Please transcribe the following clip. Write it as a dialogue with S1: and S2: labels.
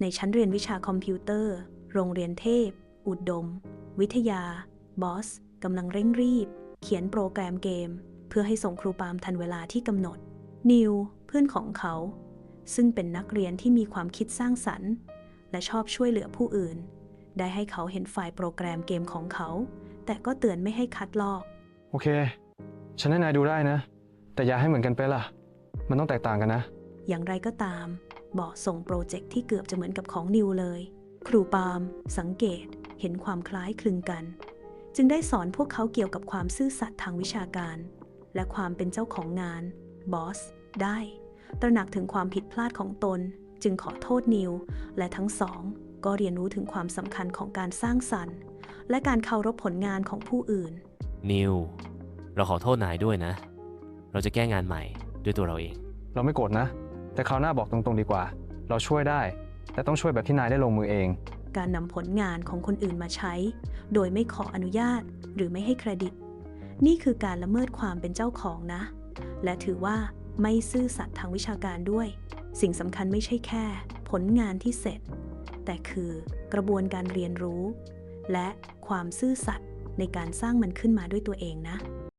S1: ในชั้นเรียนวิชาคอมพิวเตอร์ โรงเรียนเทพ อุดม วิทยา บอสกำลังเร่งรีบ เขียนโปรแกรมเกม เพื่อให้ส่งครูปาล์มทันเวลาที่กำหนด นิว เพื่อนของเขา ซึ่งเป็นนักเรียนที่มีความคิดสร้างสรรค์ และชอบช่วยเหลือผู้อื่น ได้ให้เขาเห็นไฟล์โปรแกรมเกมของเขา แต่ก็เตือนไม่ให้คัดลอก
S2: โอเค ฉันให้นายดูได้นะ แต่อย่าให้เหมือนกันไปล่ะ มันต้องแตกต่างกันนะ
S1: อย่างไรก็ตาม บอสส่งโปรเจกต์ที่เกือบจะเหมือนกับของนิวเลย ครูปาล์มสังเกตเห็นความคล้ายคลึงกัน จึงได้สอนพวกเขาเกี่ยวกับความซื่อสัตย์ทางวิชาการ และความเป็นเจ้าของงานบอสได้ ตระหนักถึงความผิดพลาดของตน จึงขอโทษนิว และทั้งสอง ก็เรียนรู้ถึงความสำคัญของการสร้างสรรค์ และการเคารพผลงานของผู้อื่น
S3: นิว เราขอโทษนายด้วยนะ เราจะแก้งานใหม่ด้วยตัวเราเอง
S2: เราไม่โกรธนะ แต่คราวหน้าบอกตรงๆดีกว่า เราช่วยได้ แต่ต้องช่วยแบบที่นายได้ลงมือเอง
S1: การนำผลงานของคนอื่นมาใช้ โดยไม่ขออนุญาตหรือไม่ให้เครดิต นี่คือการละเมิดความเป็นเจ้าของนะ และถือว่าไม่ซื่อสัตย์ทางวิชาการด้วย สิ่งสำคัญไม่ใช่แค่ ผลงานที่เสร็จ แต่คือกระบวนการเรียนรู้ และความซื่อสัตย์ในการสร้างมันขึ้นมาด้วยตัวเองนะ